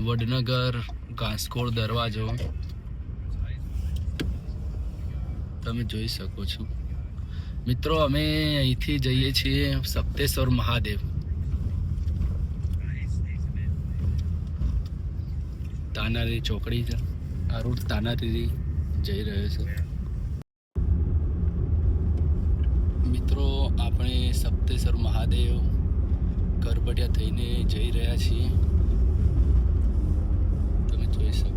વડનગર ઘાસકોળ દરવાજો. તમે જોઈ શકો છો. મિત્રો, અમે અહીંથી જઈએ છીએ સપ્તેશ્વર મહાદેવ. તાનારી ચોકડી છે. આ રૂટ તાનારી જઈ રહ્યો છે. મિત્રો, આપણે સપ્તેશ્વર મહાદેવ કરબટિયા થઈને જઈ રહ્યા છીએ. જોઈ શકો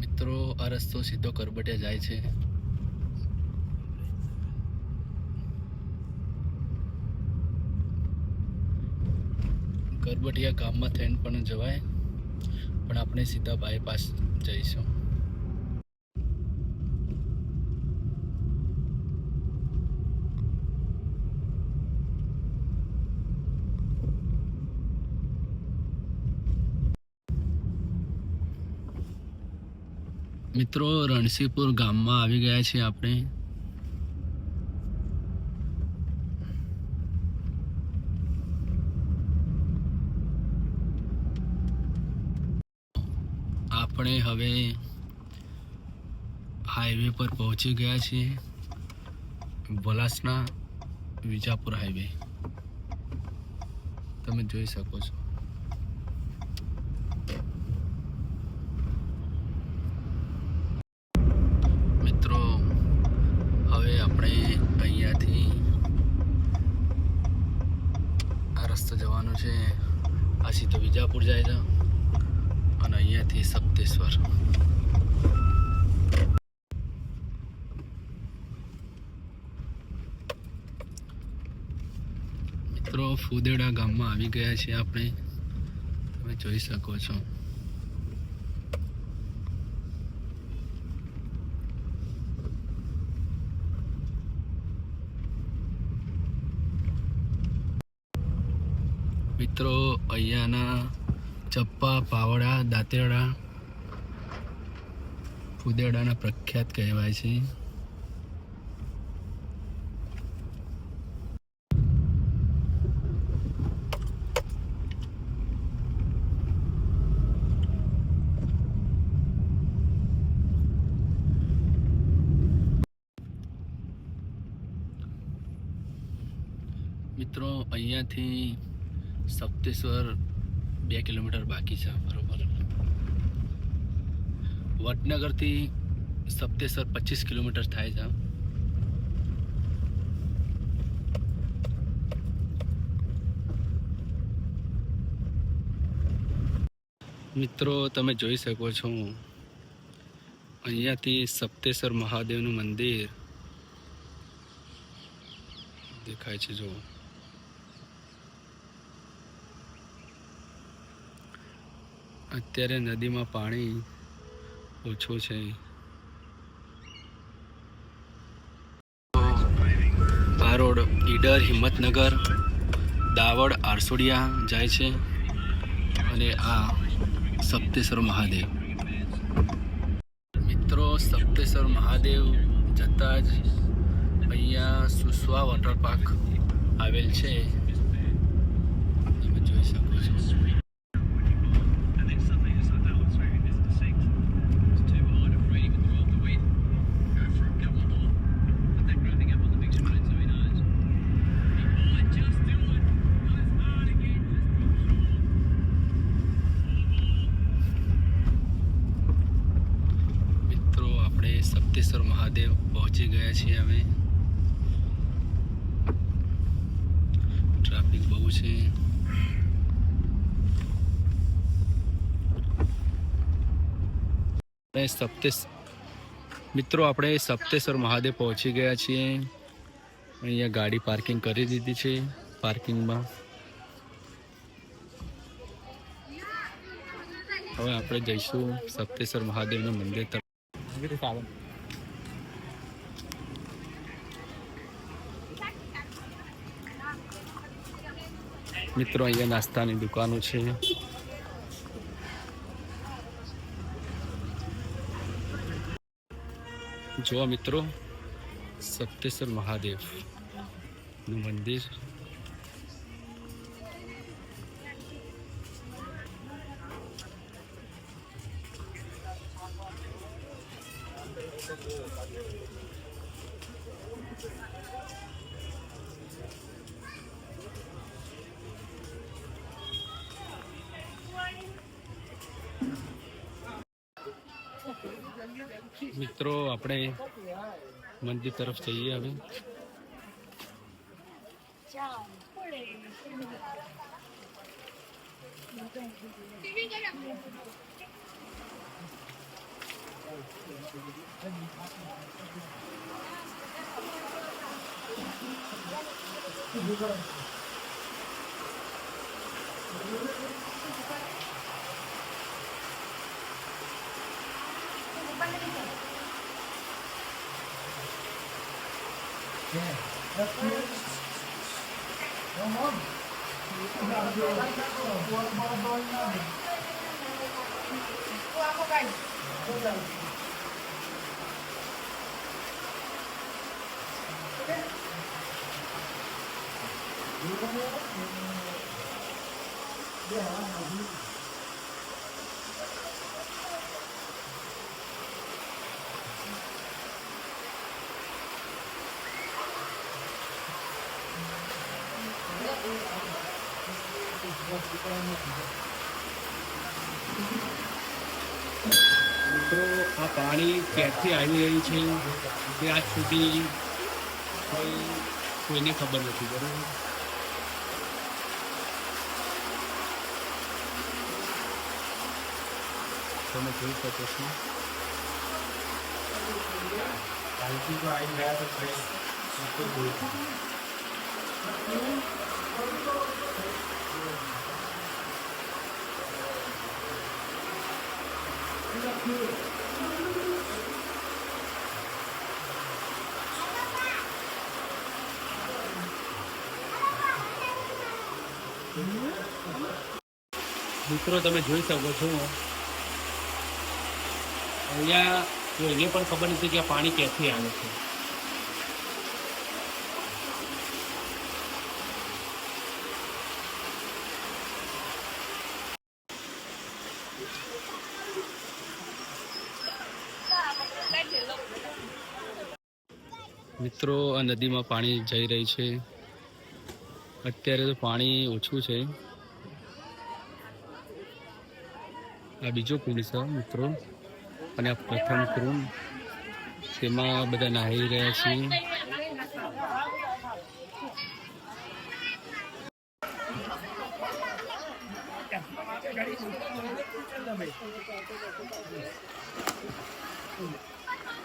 મિત્રો આ રસ્તો સીધો કરબટે જાય છે. કરબટિયા ગામમાં થઈને પણ જવાય. પણ આપણે સીધા બાયપાસ જઈશું. મિત્રો, રણસીપુર ગામમાં આવી ગયા છીએ આપણે. આપણે હવે હાઈવે પર પહોંચી ગયા છીએ વલાસના વિજાપુર હાઈવે તમે જોઈ શકો છો. મિત્રો, હવે આપણે અહીંયાથી આ રસ્તો જવાનો છે. આ સીધો વિજાપુર જાય છે. અને અહીંયાથી સપ્તેશ્વર મિત્રો, ફુદેડા ગામમાં આવી ગયા છીએ આપણે. તમે જોઈ શકો છો. મિત્રો, અહીંયાના ચપ્પા પાવડા દાંતેડા ફુદેડાના પ્રખ્યાત કહેવાય છે. મિત્રો અહીંયાથી સપ્તેશ્વર બે કિલોમીટર બાકી છે, બરોબર. વડનગરથી સપ્તેસર પચીસ કિલોમીટર થાય છે. મિત્રો, તમે જોઈ શકો છો, અહીંયાથી સપ્તેશ્વર મહાદેવનું મંદિર દેખાય છે જો અત્યારે નદીમાં પાણી ઓછું છે. આ રોડ ઈડર હિંમતનગર, દાવડ, આરસોડિયા જાય છે અને આ સપ્તેશ્વર મહાદેવ. મિત્રો, સપ્તેશ્વર મહાદેવ જતાં જ અહીંયા સુસવા વોટર પાર્ક આવેલ છે. તમે જોઈ શકો છો. પહોંચી ગયા છીએ હવે. ટ્રાફિક બહુ છે. સપ્તેશ મિત્રો, આપણે સપ્તેશ્વર મહાદેવ પહોંચી ગયા છીએ. અહીંયા ગાડી પાર્કિંગ કરી દીધી છે પાર્કિંગમાં હવે આપણે જઈશું સપ્તેશ્વર મહાદેવનું મંદિર તરફ. મિત્રો અહીંયા નાસ્તાની દુકાનો છે. જો મિત્રો સપ્તેશ્વર મહાદેવનું મંદિર. મિત્રો આપણે મંદિર તરફ જઈએ હવે Yeah, that's good. Come on. Kuha mo ang bawal namin. Kuha ko guys. Kuha ko. Yeah, I'm મિત્રો, આ પાણી ક્યાંથી આવી રહ્યું છે? તે આજ સુધી કોઈ, કોઈને ખબર નથી, બરોબર? તમે જોઈ શકો છો. મિત્રો, તમે જોઈ શકો છો. અહીંયા કોઈને પણ ખબર નથી કે પાણી ક્યાંથી આવે છે. મિત્રો, આ નદીમાં પાણી જઈ રહી છે. અત્યારે તો પાણી ઓછું છે. આ બીજો પુલ છે, મિત્રો. અને આ પ્રથમ પુલ તેમાં બધા નાહી રહ્યા છે.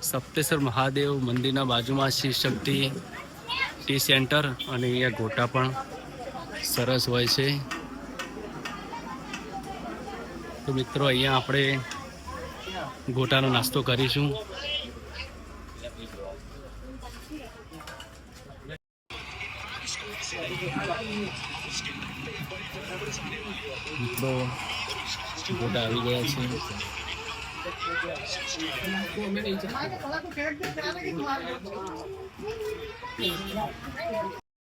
સપ્તેશ્વર મહાદેવ મંદિરના બાજુમાં શ્રી શક્તિ ટી સેન્ટર અને અહીંયા ગોટા પણ સરસ હોય છે. તો મિત્રો, અહીંયા આપણે ગોટાનો નાસ્તો કરીશું. મિત્રો ગોટા આવી ગયા છે. মাইনে কলা তো ফেরত দিতে হবে কি তোমার